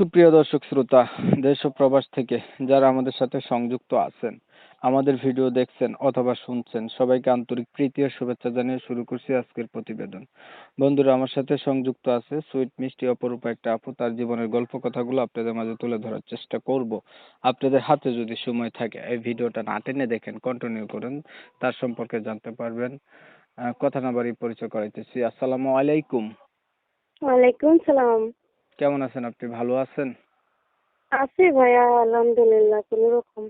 সুপ্রিয় দর্শক শ্রোতা, দেশ ও প্রবাস থেকে যারা আমাদের সাথে সংযুক্ত আছেন, আমাদের ভিডিও দেখছেন অথবা শুনছেন, সবাইকে আন্তরিক প্রীতি ও শুভেচ্ছা জানিয়ে শুরু করছি আজকের প্রতিবেদন। বন্ধুরা, আমার সাথে সংযুক্ত আছে সুইট, মিষ্টি, অপরূপা একটা আপু। তার জীবনের গল্প কথাগুলো আপনাদের মাঝে তুলে ধরার চেষ্টা করব। আপনাদের হাতে যদি সময় থাকে, এই ভিডিওটা না টেনে দেখেন কন্টিনিউ করেন। তার সম্পর্কে জানতে পারবেন। কথা না বাড়ি পরিচয় করাইতেছি। আসসালামু আলাইকুম। ওয়ালাইকুম সালাম। কেমন আছেন আপনি? ভালো আছেন? আছি ভাইয়া আলহামদুলিল্লাহ কোনো রকম।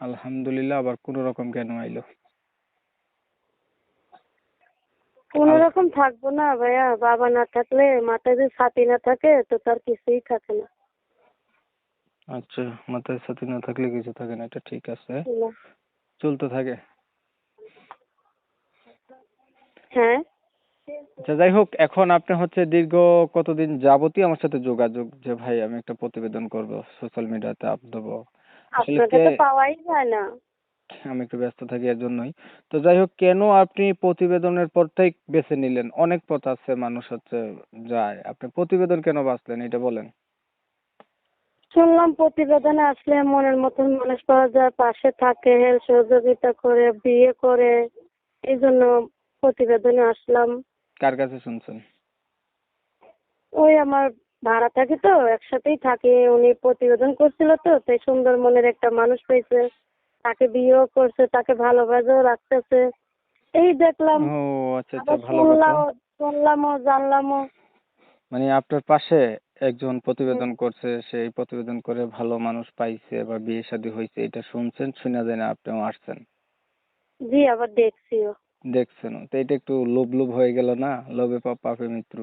আলহামদুলিল্লাহ আবার কোন রকম কেন আইলো? কোনো রকম থাকব না ভাইয়া বাবা না থাকলে মাথায় যদি ছাতি না থাকে তো তার কিছুই থাকে না। আচ্ছা মাথায় সাথে না থাকলে কিছু থাকে না এটা ঠিক আছে। চলতে থাকে। হ্যাঁ? আচ্ছা যাই হোক এখন আপনি হচ্ছে দীর্ঘ কতদিন যাবতই আমার সাথে যোগাযোগ যে ভাই আমি একটা প্রতিবেদন করব সোশ্যাল মিডিয়াতে আপ দেবো। আসলে আপনাকে তো পাওয়াই যায় না। আমি একটু ব্যস্ত থাকি এর জন্যই। তো যাই হোক কেন আপনি প্রতিবেদনের পথটাই বেছে নিলেন? অনেক পথ আছে মানুষ হচ্ছে যায়। আপনি প্রতিবেদন কেন বাঁচলেন এটা বলেন। শুনলাম প্রতিবেদনে আসলে মনের মতন মানুষ পাওয়া যায় পাশে থাকে হেল্প সহযোগিতা করে বিয়ে করে। এই জন্য প্রতিবেদনে আসলাম। কার কাছে শুনছেন? ওই আমার ভাড়া থাকি তো একসাথেই থাকি। উনি প্রতিবেদন করছিল তো তাই সুন্দর মনের একটা মানুষ পেয়েছে। তাকে বিয়েও করছে তাকে ভালোবাসাও রাখতেছে। এই দেখলাম ও আচ্ছা আচ্ছা ভালো কথা। শুনলাম শুনলামও জানলামও। মানে আপনার পাশে একজন প্রতিবেদন করছে সেই প্রতিবেদন করে ভালো মানুষ পাইছে বা বিয়ে শাদী হয়েছে এটা শুনছেন শুনে যায় আপনিও আসছেন। জি আবার দেখছিও। দেখছেন তো এটা একটু লোভ লোভ হয়ে গেল না? লোভে পাপ পাপে মৃত্যু।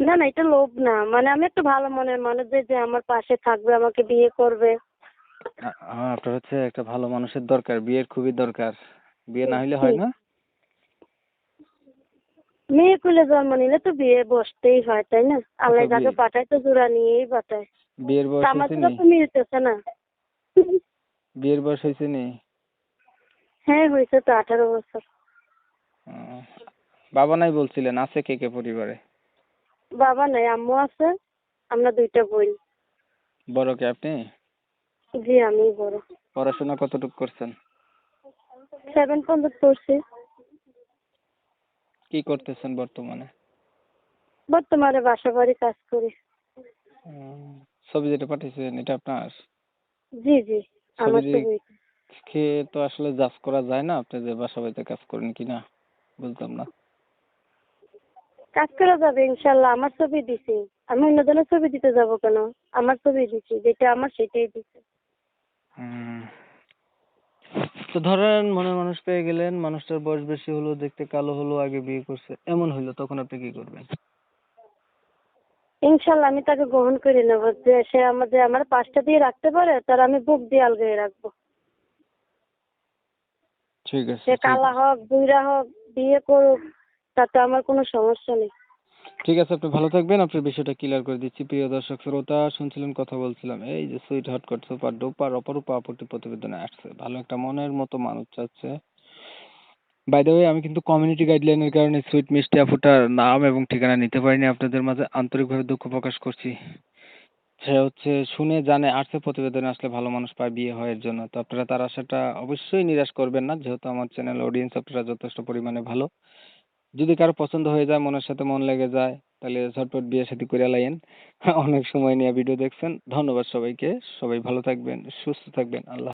না না এটা লোভ না। মানে আমি একটু ভালো মনের মানুষ যে আমার পাশে থাকবে আমাকে বিয়ে করবে। হ্যাঁ আপনার হচ্ছে একটা ভালো মানুষের দরকার। বিয়ের খুবই দরকার। বিয়ে না হইলে হয় না? মেয়ে কুলে জন্ম নিলে তো বিয়ে বসতেই হয় তাই না? আল্লাহ আচ্ছা, যাকে পাঠায় তো জোড়া নিয়েই পাঠায়। বিয়ের বয়স হয়েছে তো মিলতেছে না। বিয়ের বয়স হয়েছে নি? হ্যাঁ হয়েছে তো আঠারো বছর। বাবা নাই বলছিলেন আছে কে কে পরিবারে? বাবা নাই আম্মু আছে আমরা দুইটা বোন। বড় কে আপনি? জি আমি বড়। পড়াশোনা কতটুকু করছেন? সেভেন পর্যন্ত পড়ছি। কি করতেছেন বর্তমানে? বর্তমানে বাসা বাড়ি কাজ করি। ছবি যেটা পাঠিয়েছেন এটা আপনার? জি জি আমার ছবি খেয়ে তো আসলে জাজ করা যায় না আপনি যে বাসা বাড়িতে কাজ করেন কিনা বুঝলাম না। কাজ করা যাবে ইনশাল্লাহ। আমার ছবি দিছি। আমি অন্যজনের ছবি দিতে যাব কেন? আমার ছবি দিছি যেটা আমার সেটাই দিছি। তো ধরেন মনে মানুষ পেয়ে গেলেন মানুষটার বয়স বেশি হলো দেখতে কালো হলো আগে বিয়ে করছে এমন হইল তখন আপনি কি করবেন? ইনশাল্লাহ আমি তাকে গ্রহণ করে নেব যে সে আমাদের আমার পাশটা দিয়ে রাখতে পারে তার আমি বুক দিয়ে আলগিয়ে রাখব। ঠিক আছে সে কালা হোক বুইরা হোক বিয়ে করুক তাতে আমার কোনো সমস্যা নেই। ঠিক আছে, আপনি ভালো থাকবেন। আপনার বিষয়টা ক্লিয়ার করে দিচ্ছি। প্রিয় দর্শক, শ্রোতা, শুনছিলেন, কথা বলছিলাম। এই যে sweet hot cut super duper অপরূপা আপত্তি প্রতিবেদনে আসছে। ভালো একটা মনের মতো মানুষ চাচ্ছে। বাই দ্য ওয়ে আমি কিন্তু কমিউনিটি গাইডলাইনের কারণে সুইট মিষ্টি আপুটার নাম এবং ঠিকানা নিতে পারিনি। আপনাদের মাঝে আন্তরিকভাবে দুঃখ প্রকাশ করছি। সে হচ্ছে, শুনে, জানে, আসছে, প্রতিবেদনে আসলে ভালো মানুষ পায়, বিয়ে এর জন্য। তো আপনারা তার আশাটা অবশ্যই নিরাশ করবেন না। যেহেতু আমার চ্যানেল অডিয়েন্স আপনারা যথেষ্ট পরিমাণে ভালো। যদি কারও পছন্দ হয়ে যায়, মনের সাথে মন লেগে যায়, তাহলে ঝটপট বিয়ে শাদী করে লাইন অনেক সময় নিয়ে ভিডিও দেখছেন। ধন্যবাদ সবাইকে। সবাই ভালো থাকবেন, সুস্থ থাকবেন। আল্লাহ